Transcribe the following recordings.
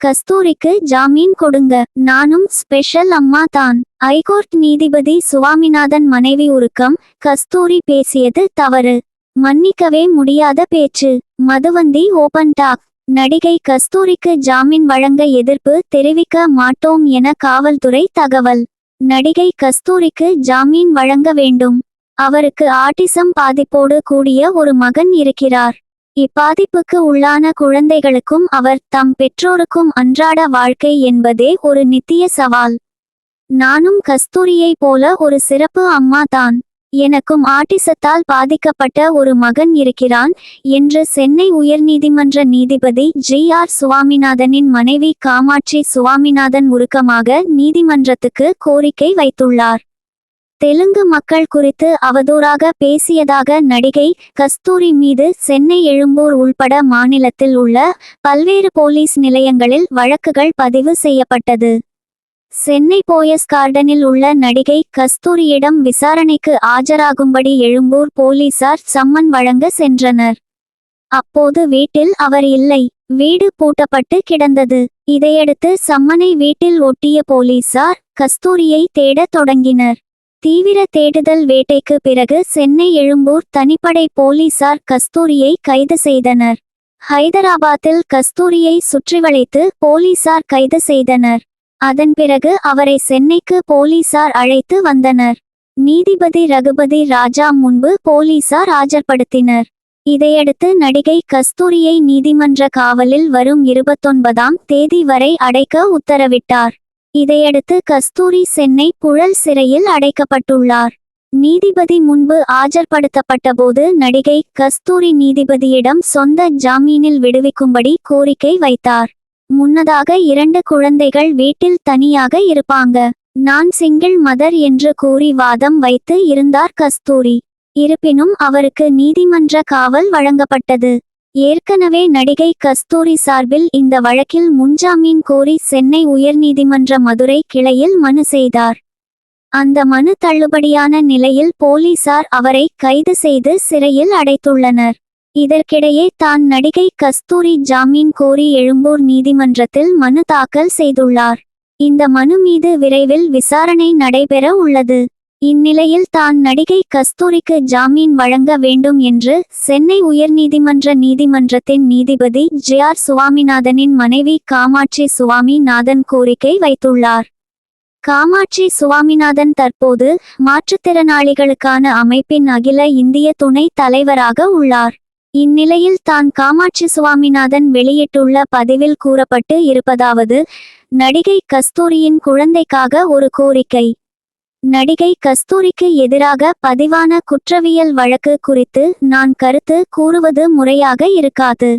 கஸ்தூரிக்கு ஜாமீன் கொடுங்க. நானும் ஸ்பெஷல் அம்மா தான். ஐகோர்ட் நீதிபதி சுவாமிநாதன் மனைவி உருக்கம் கஸ்தூரி பேசியது தவறு. மன்னிக்கவே முடியாத பேச்சு. Madhuvanthi open talk. நடிகை கஸ்தூரிக்கு ஜாமீன் வழங்க எதிர்ப்பு தெரிவிக்க மாட்டோம் என காவல்துறை தகவல். நடிகை கஸ்தூரிக்கு ஜாமீன் வழங்க வேண்டும். அவருக்கு ஆட்டிசம் பாதிப்போடு கூடிய ஒரு மகன் இருக்கிறார். இப்பாதிப்புக்கு உள்ளான குழந்தைகளுக்கும் அவர் தம் பெற்றோருக்கும் அன்றாட வாழ்க்கை என்பதே ஒரு நித்திய சவால். நானும் கஸ்தூரியை போல ஒரு சிறப்பு அம்மா தான். எனக்கும் ஆட்டிசத்தால் பாதிக்கப்பட்ட ஒரு மகன் இருக்கிறான் என்று சென்னை உயர்நீதிமன்ற நீதிபதி ஜி ஆர் சுவாமிநாதனின் மனைவி காமாட்சி சுவாமிநாதன் உருக்கமாக நீதிமன்றத்துக்கு கோரிக்கை வைத்துள்ளார். தெலுங்கு மக்கள் குறித்து அவதூறாக பேசியதாக நடிகை கஸ்தூரி மீது சென்னை எழும்பூர் உள்பட மாநிலத்தில் உள்ள பல்வேறு போலீஸ் நிலையங்களில் வழக்குகள் பதிவு செய்யப்பட்டது. சென்னை போயஸ் கார்டனில் உள்ள நடிகை கஸ்தூரியிடம் விசாரணைக்கு ஆஜராகும்படி எழும்பூர் போலீசார் சம்மன் வழங்க சென்றனர். அப்போது வீட்டில் அவர் இல்லை. வீடு பூட்டப்பட்டு கிடந்தது. இதையடுத்து சம்மனை வீட்டில் ஒட்டிய போலீசார் கஸ்தூரியை தேடத் தொடங்கினர். தீவிர தேடுதல் வேட்டைக்கு பிறகு சென்னை எழும்பூர் தனிப்படை போலீசார் கஸ்தூரியை கைது செய்தனர். ஹைதராபாத்தில் கஸ்தூரியை சுற்றி வளைத்து போலீசார் கைது செய்தனர். அதன் பிறகு அவரை சென்னைக்கு போலீசார் அழைத்து வந்தனர். நீதிபதி ரகுபதி ராஜா முன்பு போலீசார் ஆஜர்படுத்தினர். இதையடுத்து நடிகை கஸ்தூரியை நீதிமன்ற காவலில் வரும் இருபத்தொன்பதாம் தேதி வரை அடைக்க உத்தரவிட்டார். இதையடுத்து கஸ்தூரி சென்னை புழல் சிறையில் அடைக்கப்பட்டுள்ளார். நீதிபதி முன்பு ஆஜர்படுத்தப்பட்டபோது நடிகை கஸ்தூரி நீதிபதியிடம் சொந்த ஜாமீனில் விடுவிக்கும்படி கோரிக்கை வைத்தார். முன்னதாக இரண்டு குழந்தைகள் வீட்டில் தனியாக இருப்பாங்க. நான் சிங்கிள் மதர் என்று கூறி வாதம் வைத்து இருந்தார் கஸ்தூரி. இருப்பினும் அவருக்கு நீதிமன்ற காவல் வழங்கப்பட்டது. ஏற்கனவே நடிகை கஸ்தூரி சார்பில் இந்த வழக்கில் முன்ஜாமீன் கோரி சென்னை உயர்நீதிமன்ற மதுரை கிளையில் மனு செய்தார். அந்த மனு தள்ளுபடியான நிலையில் போலீசார் அவரை கைது செய்து சிறையில் அடைத்துள்ளனர். இதற்கிடையே தான் நடிகை கஸ்தூரி ஜாமீன் கோரி எழும்பூர் நீதிமன்றத்தில் மனு தாக்கல் செய்துள்ளார். இந்த மனு மீது விரைவில் விசாரணை நடைபெற உள்ளது. இந்நிலையில் தான் நடிகை கஸ்தூரிக்கு ஜாமீன் வழங்க வேண்டும் என்று சென்னை உயர்நீதிமன்ற நீதிமன்றத்தின் நீதிபதி ஜே ஆர் சுவாமிநாதனின் மனைவி காமாட்சி சுவாமிநாதன் கோரிக்கை வைத்துள்ளார். காமாட்சி சுவாமிநாதன் தற்போது மாற்றுத்திறனாளிகளுக்கான அமைப்பின் அகில இந்திய துணை தலைவராக உள்ளார். இந்நிலையில் தான் காமாட்சி சுவாமிநாதன் வெளியிட்டுள்ள பதிவில் கூறப்பட்டு இருப்பதாவது நடிகை கஸ்தூரியின் குழந்தைக்காக ஒரு கோரிக்கை. நடிகை கஸ்தூரிக்கு எதிராக பதிவான குற்றவியல் வழக்கு குறித்து நான் கருத்து கூறுவது முறையாக இருக்காது.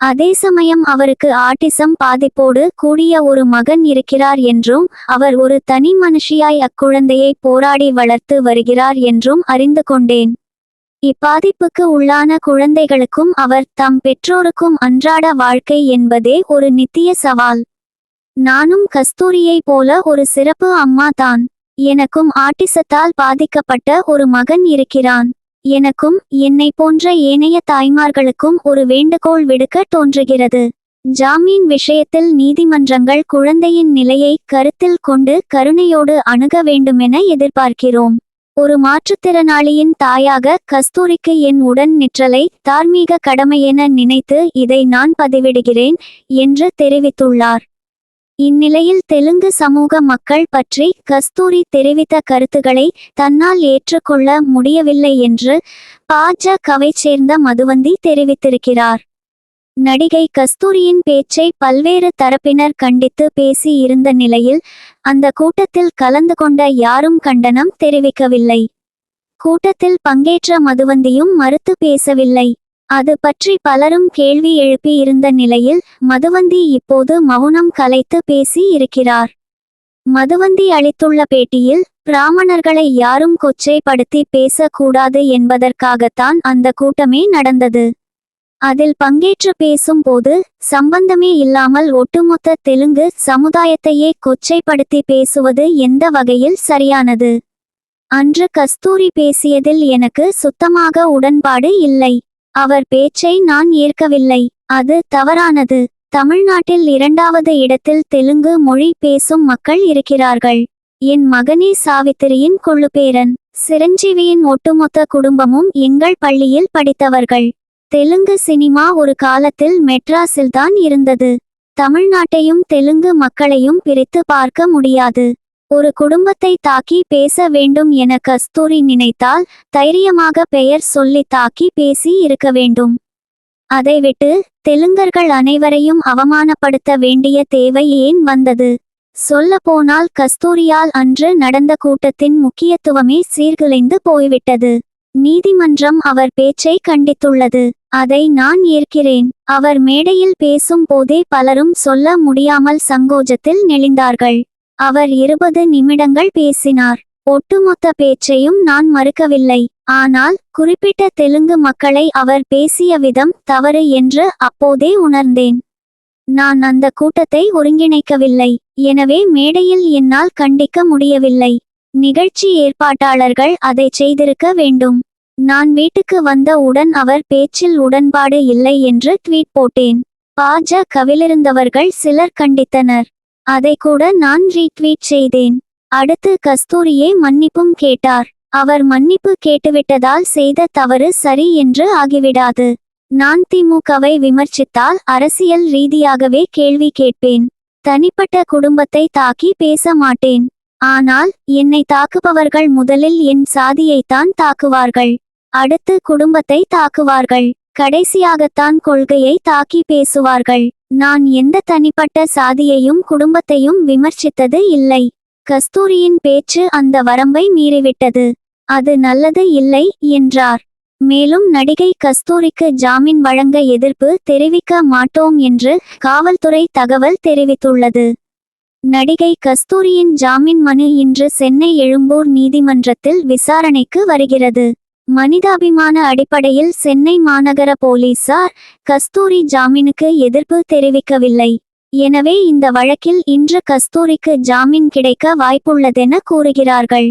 அதே சமயம் அவருக்கு ஆட்டிசம் பாதிப்போடு கூடிய ஒரு மகன் இருக்கிறார் என்றும் அவர் ஒரு தனி மனுஷியாய் அக்குழந்தையை போராடி வளர்த்து வருகிறார் என்றும் அறிந்து கொண்டேன். இப்பாதிப்புக்கு உள்ளான குழந்தைகளுக்கும் அவர் தம் பெற்றோருக்கும் அன்றாட வாழ்க்கை என்பதே ஒரு நித்திய சவால். நானும் கஸ்தூரியை போல ஒரு சிறப்பு அம்மா தான். எனக்கும் ஆட்டிசத்தால் பாதிக்கப்பட்ட ஒரு மகன் இருக்கிறான். எனக்கும் என்னை போன்ற ஏனைய தாய்மார்களுக்கும் ஒரு வேண்டுகோள் விடுக்க தோன்றுகிறது. ஜாமீன் விஷயத்தில் நீதிமன்றங்கள் குழந்தையின் நிலையை கருத்தில் கொண்டு கருணையோடு அணுக வேண்டுமென எதிர்பார்க்கிறோம். ஒரு மாற்றுத்திறனாளியின் தாயாக கஸ்தூரிக்கு என் உடன் நிற்றலை தார்மீக கடமையென நினைத்து இதை நான் பதிவிடுகிறேன் என்று தெரிவித்துள்ளார். இந்நிலையில் தெலுங்கு சமூக மக்கள் பற்றி கஸ்தூரி தெரிவித்த கருத்துக்களை தன்னால் ஏற்றுக்கொள்ள முடியவில்லை என்று பாஜகவை சேர்ந்த மதுவந்தி தெரிவித்திருக்கிறார். நடிகை கஸ்தூரியின் பேச்சை பல்வேறு தரப்பினர் கண்டித்து பேசி இருந்த நிலையில் அந்த கூட்டத்தில் கலந்து கொண்ட யாரும் கண்டனம் தெரிவிக்கவில்லை. கூட்டத்தில் பங்கேற்ற மதுவந்தியும் மறுத்து பேசவில்லை. அது பற்றி பலரும் கேள்வி எழுப்பி இருந்த நிலையில் மதுவந்தி இப்போது மௌனம் கலைத்து பேசி இருக்கிறார். மதுவந்தி அளித்துள்ள பேட்டியில் பிராமணர்களை யாரும் கொச்சைப்படுத்தி பேசக்கூடாது என்பதற்காகத்தான் அந்த கூட்டமே நடந்தது. அதில் பங்கேற்று பேசும்போது சம்பந்தமே இல்லாமல் ஒட்டுமொத்த தெலுங்கு சமுதாயத்தையே கொச்சைப்படுத்தி பேசுவது எந்த வகையில் சரியானது? அன்று கஸ்தூரி பேசியதில் எனக்கு சுத்தமாக உடன்பாடு இல்லை. அவர் பேச்சை நான் ஏற்கவில்லை. அது தவறானது. தமிழ்நாட்டில் இரண்டாவது இடத்தில் தெலுங்கு மொழி பேசும் மக்கள் இருக்கிறார்கள். என் மகனே சாவித்திரியின் கொள்ளுப்பேரன் சிரஞ்சீவியின் ஒட்டுமொத்த குடும்பமும் எங்கள் பள்ளியில் படித்தவர்கள். தெலுங்கு சினிமா ஒரு காலத்தில் மெட்ராஸில்தான் இருந்தது. தமிழ்நாட்டையும் தெலுங்கு மக்களையும் பிரித்து பார்க்க முடியாது. ஒரு குடும்பத்தை தாக்கி பேச வேண்டும் என கஸ்தூரி நினைத்தால் தைரியமாக பெயர் சொல்லி தாக்கி பேசி இருக்க வேண்டும். அதை விட்டு தெலுங்கர்கள் அனைவரையும் அவமானப்படுத்த வேண்டிய தேவை ஏன் வந்தது? சொல்லப்போனால் கஸ்தூரியால் அன்று நடந்த கூட்டத்தின் முக்கியத்துவமே சீர்குலைந்து போய்விட்டது. நீதிமன்றம் அவர் பேச்சை கண்டித்துள்ளது. அதை நான் ஏற்கிறேன். அவர் மேடையில் பேசும் போதே பலரும் சொல்ல முடியாமல் சங்கோஜத்தில் நெளிந்தார்கள். அவர் இருபது நிமிடங்கள் பேசினார். ஒட்டுமொத்த பேச்சையும் நான் மறுக்கவில்லை. ஆனால் குறிப்பிட்ட தெலுங்கு மக்களை அவர் பேசிய விதம் தவறு என்று அப்போதே உணர்ந்தேன். நான் அந்த கூட்டத்தை ஒருங்கிணைக்கவில்லை. எனவே மேடையில் என்னால் கண்டிக்க முடியவில்லை. நிகழ்ச்சி ஏற்பாட்டாளர்கள் அதை செய்திருக்க வேண்டும். நான் வீட்டுக்கு வந்த உடன் அவர் பேச்சில் உடன்பாடு இல்லை என்று ட்வீட் போட்டேன். பாஜ கவிலிருந்தவர்கள் சிலர் கண்டித்தனர். அதை கூட நான் ரீட்வீட் செய்தேன். அடுத்து கஸ்தூரியே மன்னிப்பும் கேட்டார். அவர் மன்னிப்பு கேட்டுவிட்டதால் செய்த தவறு சரி என்று ஆகிவிடாது. நான் திமுகவை விமர்சித்தால் அரசியல் ரீதியாகவே கேள்வி கேட்பேன். தனிப்பட்ட குடும்பத்தை தாக்கி பேச மாட்டேன். ஆனால் என்னை தாக்குபவர்கள் முதலில் என் சாதியைத்தான் தாக்குவார்கள். அடுத்து குடும்பத்தை தாக்குவார்கள். கடைசியாகத்தான் கொள்கையை தாக்கி பேசுவார்கள். நான் எந்த தனிப்பட்ட சாதியையும் குடும்பத்தையும் விமர்சித்தது இல்லை. கஸ்தூரியின் பேச்சு அந்த வரம்பை மீறிவிட்டது. அது நல்லது இல்லை என்றார். மேலும் நடிகை கஸ்தூரிக்கு ஜாமீன் வழங்க எதிர்ப்பு தெரிவிக்க மாட்டோம் என்று காவல்துறை தகவல் தெரிவித்துள்ளது. நடிகை கஸ்தூரியின் ஜாமீன் மனு இன்று சென்னை எழும்பூர் நீதிமன்றத்தில் விசாரணைக்கு வருகிறது. மனிதாபிமான அடிப்படையில் சென்னை மாநகர போலீசார் கஸ்தூரி ஜாமீனுக்கு எதிர்ப்பு தெரிவிக்கவில்லை. எனவே இந்த வழக்கில் இன்று கஸ்தூரிக்கு ஜாமீன் கிடைக்க வாய்ப்புள்ளதென கூறுகிறார்கள்.